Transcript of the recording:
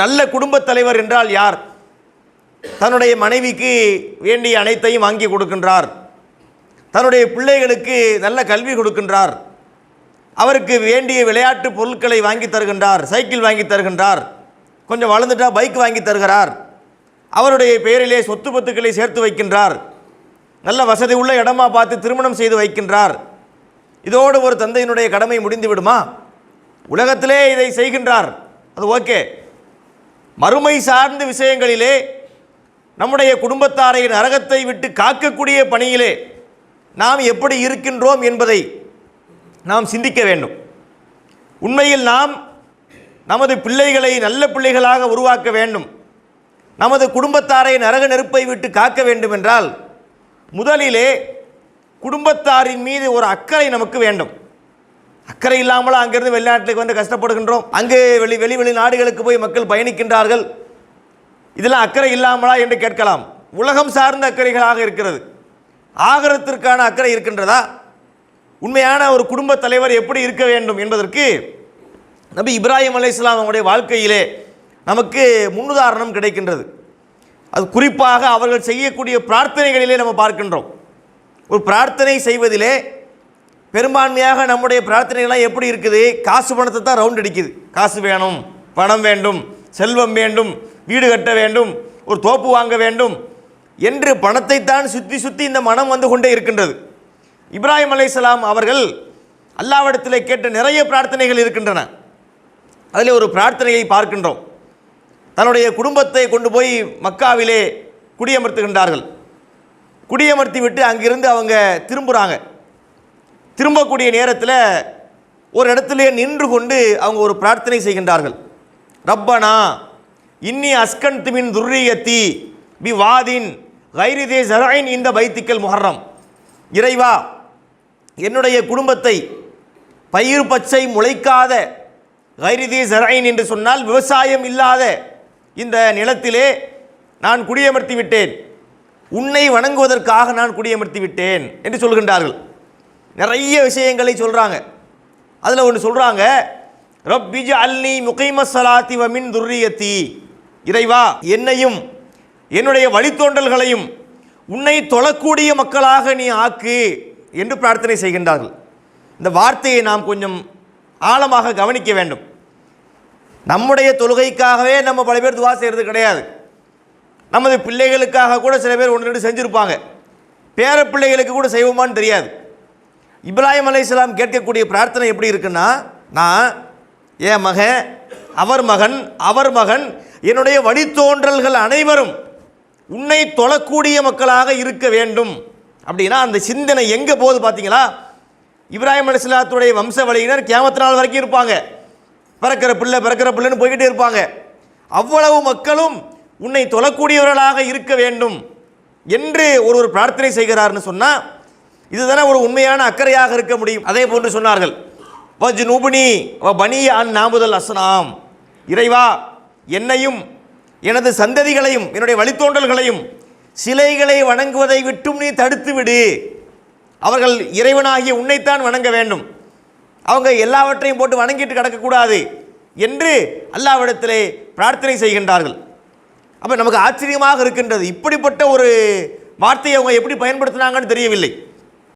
நல்ல குடும்பத் தலைவர் என்றால் யார்? தன்னுடைய மனைவிக்கு வேண்டிய அனைத்தையும் வாங்கி கொடுக்கின்றார். தன்னுடைய பிள்ளைகளுக்கு நல்ல கல்வி கொடுக்கின்றார். அவருக்கு வேண்டிய விளையாட்டு பொருட்களை வாங்கி தருகின்றார் சைக்கிள் வாங்கி தருகின்றார் கொஞ்சம் வளர்ந்துட்டால் பைக் வாங்கி தருகிறார். அவருடைய பெயரிலே சொத்து பத்துக்களை சேர்த்து வைக்கின்றார். நல்ல வசதி உள்ள இடமா பார்த்து திருமணம் செய்து வைக்கின்றார். இதோடு ஒரு தந்தையினுடைய கடமை முடிந்து விடுமா உலகத்திலே இதை செய்கின்றார். அது ஓகே. மறுமை சார்ந்த விஷயங்களிலே நம்முடைய குடும்பத்தாரை நரகத்தை விட்டு காக்கக்கூடிய பணியிலே நாம் எப்படி இருக்கின்றோம் என்பதை நாம் சிந்திக்க வேண்டும். உண்மையில் நாம் நமது பிள்ளைகளை நல்ல பிள்ளைகளாக உருவாக்க வேண்டும். நமது குடும்பத்தாரை நரக நெருப்பை விட்டு காக்க வேண்டும் என்றால் முதலிலே குடும்பத்தாரின் மீது ஒரு அக்கறை நமக்கு வேண்டும். அக்கறை இல்லாமல் அங்கிருந்து வெளிநாட்டுக்கு வந்து கஷ்டப்படுகின்றோம். அங்கே வெளி வெளி வெளி நாடுகளுக்கு போய் மக்கள் பயணிக்கின்றார்கள். இதெல்லாம் அக்கறை இல்லாமலா என்று கேட்கலாம். உலகம் சார்ந்த அக்கறைகளாக இருக்கிறது. ஆகரத்திற்கான அக்கறை இருக்கின்றதா? உண்மையான ஒரு குடும்ப தலைவர் எப்படி இருக்க வேண்டும் என்பதற்கு நபி இப்ராஹிம் அலி இஸ்லாமுடைய வாழ்க்கையிலே நமக்கு முன்னுதாரணம் கிடைக்கின்றது. அது குறிப்பாக அவர்கள் செய்யக்கூடிய பிரார்த்தனைகளிலே நம்ம பார்க்கின்றோம். ஒரு பிரார்த்தனை செய்வதிலே பெரும்பான்மையாக நம்முடைய பிரார்த்தனைகள்லாம் எப்படி இருக்குது? காசு பணத்தை தான் ரவுண்ட் அடிக்குது. காசு வேணும் பணம் வேண்டும் செல்வம் வேண்டும் வீடு கட்ட வேண்டும் ஒரு தோப்பு வாங்க வேண்டும் என்று பணத்தைத்தான் சுற்றி சுற்றி இந்த மனம் வந்து கொண்டே இருக்கின்றது. இப்ராஹிம் அலைசலாம் அவர்கள் அல்லாவிடத்தில் கேட்ட நிறைய பிரார்த்தனைகள் இருக்கின்றன. அதில் ஒரு பிரார்த்தனையை பார்க்கின்றோம். தன்னுடைய குடும்பத்தை கொண்டு போய் மக்காவிலே குடியமர்த்துகின்றார்கள். குடியமர்த்தி விட்டு அங்கிருந்து அவங்க திரும்புகிறாங்க திரும்பக்கூடிய நேரத்தில் ஒரு இடத்துல நின்று கொண்டு அவங்க ஒரு பிரார்த்தனை செய்கின்றார்கள். ரப்பனா இன்னி அஸ்கன் மின் துர்ரியத்தி பி வாதின் கைரிதே ஜராயின் இந்த பைத்திக்கல் முஹர்ரம். இறைவா என்னுடைய குடும்பத்தை பயிர் பச்சை முளைக்காத கைரிதே ஜராயின் என்று சொன்னால் விவசாயம் இல்லாத இந்த நிலத்திலே நான் குடியமர்த்தி விட்டேன். உன்னை வணங்குவதற்காக நான் குடியமர்த்தி விட்டேன் என்று சொல்கின்றார்கள். நிறைய விஷயங்களை சொல்கிறாங்க அதில் ஒன்று சொல்கிறாங்க ரப்பிஜ அல்லி முகைம சலாத்தி வமின் துர்ரியத்தி. இறைவா என்னையும் என்னுடைய வழித்தோன்றல்களையும் உன்னை தொழக்கூடிய மக்களாக நீ ஆக்கு என்று பிரார்த்தனை செய்கின்றார்கள். இந்த வார்த்தையை நாம் கொஞ்சம் ஆழமாக கவனிக்க வேண்டும். நம்முடைய தொழுகைக்காகவே நம்ம பல பேர் துவா செய்கிறது கிடையாது. நமது பிள்ளைகளுக்காக கூட சில பேர் ஒன்று ரெண்டு செஞ்சுருப்பாங்க. பேர பிள்ளைகளுக்கு கூட செய்வோமான்னு தெரியாது. இப்ராஹிம் அலைஹிஸ்ஸலாம் கேட்கக்கூடிய பிரார்த்தனை எப்படி இருக்குன்னா நான் என் மகன் அவர் மகன் அவர் மகன் என்னுடைய வழித்தோன்றல்கள் அனைவரும் உன்னை தொழக்கூடிய மக்களாக இருக்க வேண்டும். அப்படின்னா அந்த சிந்தனை எங்கே போகுது பார்த்தீங்களா இப்ராஹிம் அலிஸ்லாத்துடைய வம்ச வழியினர் கியாமத்து நாள் வரைக்கும் இருப்பாங்க. பிறக்கிற பிள்ளை பிறக்கிற பிள்ளைன்னு போய்கிட்டே இருப்பாங்க. அவ்வளவு மக்களும் உன்னை தொழக்கூடியவர்களாக இருக்க வேண்டும் என்று ஒரு ஒரு பிரார்த்தனை செய்கிறார்னு சொன்னால் இதுதானே ஒரு உண்மையான அக்கறையாக இருக்க முடியும். அதே போன்று சொன்னார்கள். வஜ் நுபுனி வ பனிய அன் நாமுதல் அஸ்னாம். இறைவா என்னையும் எனது சந்ததிகளையும் என்னுடைய வழித்தோன்றல்களையும் சிலைகளை வணங்குவதை விட்டும் நீ தடுத்து விடு. அவர்கள் இறைவனாகிய உன்னைத்தான் வணங்க வேண்டும். அவங்க எல்லாவற்றையும் போட்டு வணங்கிட்டு கிடக்கக்கூடாது என்று அல்லாவிடத்திலே பிரார்த்தனை செய்கின்றார்கள். அப்போ நமக்கு ஆச்சரியமாக இருக்கின்றது. இப்படிப்பட்ட ஒரு வார்த்தையை அவங்க எப்படி பயன்படுத்தினாங்கன்னு தெரியவில்லை.